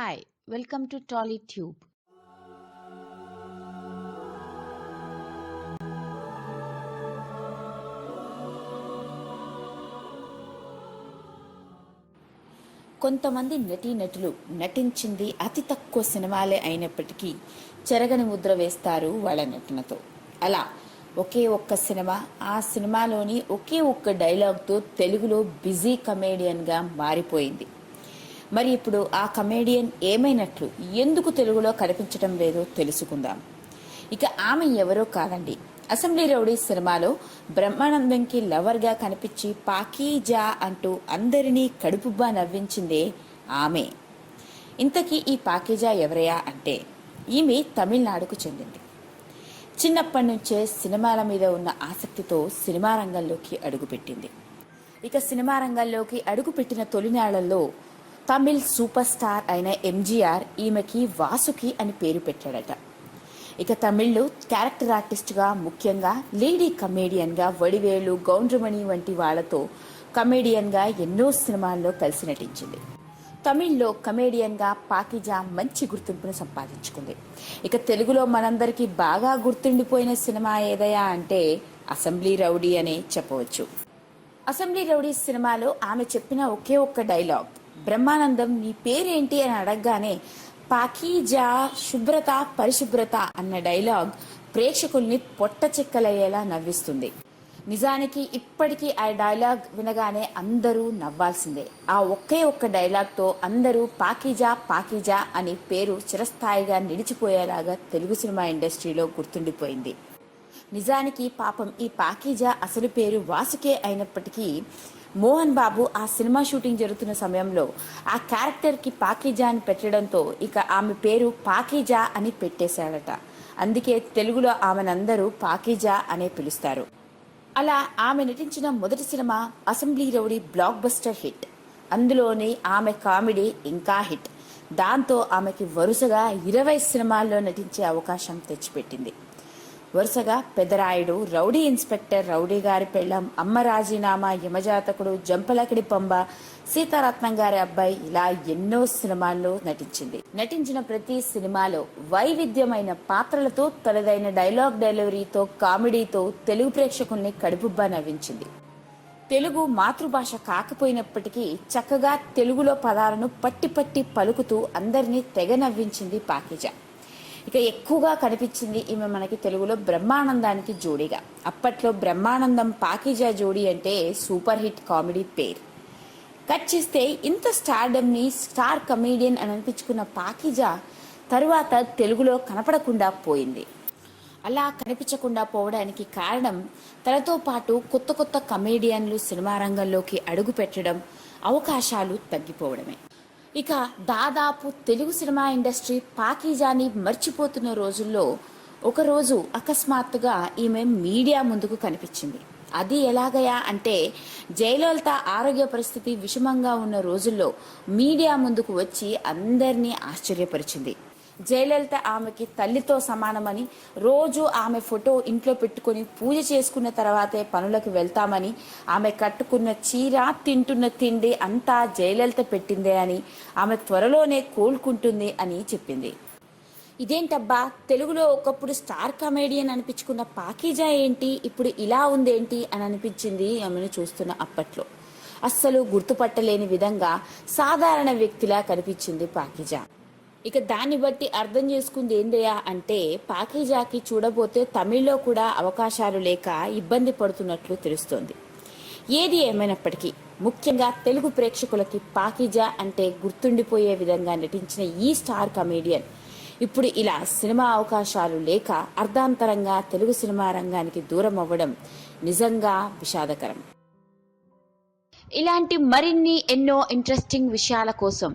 Hi, welcome to TollyTube. కొంతమంది నటీనటులు నటించింది అతి తక్కువ సినిమాలే అయినప్పటికీ చెరగని ముద్ర వేస్తారు వాళ్ళ నటనతో అలా ఒకే ఒక్క సినిమా ఆ సినిమాలోని ఒకే ఒక్క డైలాగ్తో తెలుగులో బిజీ కమేడియన్గా మారిపోయింది మరి ఇప్పుడు ఆ కమేడియన్ ఏమైనట్లు ఎందుకు తెలుగులో కనిపించడం లేదో తెలుసుకుందాం. ఇక ఆమె ఎవరో కాదండి. అసెంబ్లీ రౌడీ సినిమాలో బ్రహ్మానందంకి లవర్గా కనిపించి పాకీజా అంటూ అందరినీ కడుపుబ్బా నవ్వించిందే ఆమె. ఇంతకీ ఈ పాకీజా ఎవరయా అంటే ఈమె తమిళనాడుకు చెందింది. చిన్నప్పటి నుంచే సినిమాల మీద ఉన్న ఆసక్తితో సినిమా రంగంలోకి అడుగుపెట్టింది. ఇక సినిమా రంగంలోకి అడుగుపెట్టిన తొలినాళ్ళలో తమిళ్ సూపర్ స్టార్ అయిన ఎంజీఆర్ ఈమెకి వాసుకి అని పేరు పెట్టాడట. ఇక తమిళ్ళో క్యారెక్టర్ ఆర్టిస్ట్గా ముఖ్యంగా లేడీ కమేడియన్గా వడివేలు గౌండ్రమణి వంటి వాళ్ళతో కమేడియన్గా ఎన్నో సినిమాల్లో కలిసి నటించింది. తమిళ్ళో కమేడియన్గా పాకిజా మంచి గుర్తింపును సంపాదించుకుంది. ఇక తెలుగులో మనందరికీ బాగా గుర్తుండిపోయిన సినిమా ఏదయా అంటే అసెంబ్లీ రౌడీ అనే చెప్పవచ్చు. అసెంబ్లీ రౌడీ సినిమాలో ఆమె చెప్పిన ఒకే ఒక్క డైలాగ్ బ్రహ్మానందం నీ పేరేంటి అని అడగగానే పాకీజా శుభ్రత పరిశుభ్రత అన్న డైలాగ్ ప్రేక్షకుల్ని పొట్ట చెక్కలయ్యేలా నవ్విస్తుంది. నిజానికి ఇప్పటికీ ఆ డైలాగ్ వినగానే అందరూ నవ్వాల్సిందే. ఆ ఒకే ఒక్క డైలాగ్తో అందరూ పాకీజా పాకీజా అని పేరు చిరస్థాయిగా నిలిచిపోయేలాగా తెలుగు సినిమా ఇండస్ట్రీలో గుర్తుండిపోయింది. నిజానికి పాపం ఈ పాకీజా అసలు పేరు వాసుకే అయినప్పటికీ మోహన్ బాబు ఆ సినిమా షూటింగ్ జరుగుతున్న సమయంలో ఆ క్యారెక్టర్కి పాకీజా అని పెట్టడంతో ఇక ఆమె పేరు పాకీజా అని పెట్టేశాడట. అందుకే తెలుగులో ఆమెనందరూ పాకీజా అనే పిలుస్తారు. అలా ఆమె నటించిన మొదటి cinema Assembly Rowdy blockbuster hit. అందులోని ఆమె కామెడీ ఇంకా హిట్. దాంతో ఆమెకి వరుసగా ఇరవై సినిమాల్లో నటించే అవకాశం తెచ్చిపెట్టింది. వరుసగా పెదరాయుడు రౌడీ ఇన్స్పెక్టర్ రౌడీ గారి పెళ్ళం అమ్మ రాజీనామా యమజాతకుడు జంపలకిడి పంబ సీతారత్నం గారి అబ్బాయి ఇలా ఎన్నో సినిమాల్లో నటించింది. నటించిన ప్రతి సినిమాలో వైవిధ్యమైన పాత్రలతో తనదైన డైలాగ్ డెలివరీతో కామెడీతో తెలుగు ప్రేక్షకుల్ని కడుపుబ్బా నవ్వించింది. తెలుగు మాతృభాష కాకపోయినప్పటికీ చక్కగా తెలుగులో పదాలను పట్టి పట్టి పలుకుతూ అందరినీ తెగ నవ్వించింది పాకిజా. ఇక ఎక్కువగా కనిపించింది ఈమె మనకి తెలుగులో బ్రహ్మానందానికి జోడీగా. అప్పట్లో బ్రహ్మానందం పాకిజా జోడీ అంటే సూపర్ హిట్ కామెడీ పేరు. కట్ చేస్తే ఇంత స్టార్డమ్ని స్టార్ కమీడియన్ అని అనిపించుకున్న పాకిజా తరువాత తెలుగులో కనపడకుండా పోయింది. అలా కనిపించకుండా పోవడానికి కారణం తనతో పాటు కొత్త కొత్త కమేడియన్లు సినిమా రంగంలోకి అడుగు పెట్టడం అవకాశాలు తగ్గిపోవడమే. ఇక దాదాపు తెలుగు సినిమా ఇండస్ట్రీ పాకీజాని మర్చిపోతున్న రోజుల్లో ఒకరోజు అకస్మాత్తుగా ఈమె మీడియా ముందుకు కనిపించింది. అది ఎలాగయా అంటే జయలలిత ఆరోగ్య పరిస్థితి విషమంగా ఉన్న రోజుల్లో మీడియా ముందుకు వచ్చి అందరినీ ఆశ్చర్యపరిచింది. జయలలిత ఆమెకి తల్లితో సమానమని రోజు ఆమె ఫోటో ఇంట్లో పెట్టుకుని పూజ చేసుకున్న తర్వాతే పనులకు వెళ్తామని ఆమె కట్టుకున్న చీర తింటున్న తిండి అంతా జయలలిత పెట్టిందే అని ఆమె త్వరలోనే కోలుకుంటుంది అని చెప్పింది. ఇదేంటబ్బా? తెలుగులో ఒకప్పుడు స్టార్ కమేడియన్ అనిపించుకున్న పాకీజా ఏంటి? ఇప్పుడు ఇలా ఉందేంటి? అని అనిపించింది ఆమెను చూస్తున్న అప్పట్లో. అస్సలు గుర్తుపట్టలేని విధంగా సాధారణ వ్యక్తిలా కనిపించింది పాకీజా. ఇక దాన్ని బట్టి అర్థం చేసుకుంది ఏందయ్యా అంటే పాకిజాకి చూడబోతే తమిళ్ళో కూడా అవకాశాలు లేక ఇబ్బంది పడుతున్నట్లు తెలుస్తోంది. ఏది ఏమైనప్పటికీ ముఖ్యంగా తెలుగు ప్రేక్షకులకి పాకిజా అంటే గుర్తుండిపోయే విధంగా నటించిన ఈ స్టార్ కమేడియన్. ఇప్పుడు ఇలా సినిమా అవకాశాలు లేక అర్ధాంతరంగా తెలుగు సినిమా రంగానికి దూరం అవ్వడం నిజంగా విషాదకరం. ఇలాంటి మరిన్ని ఎన్నో ఇంట్రెస్టింగ్ విషయాల కోసం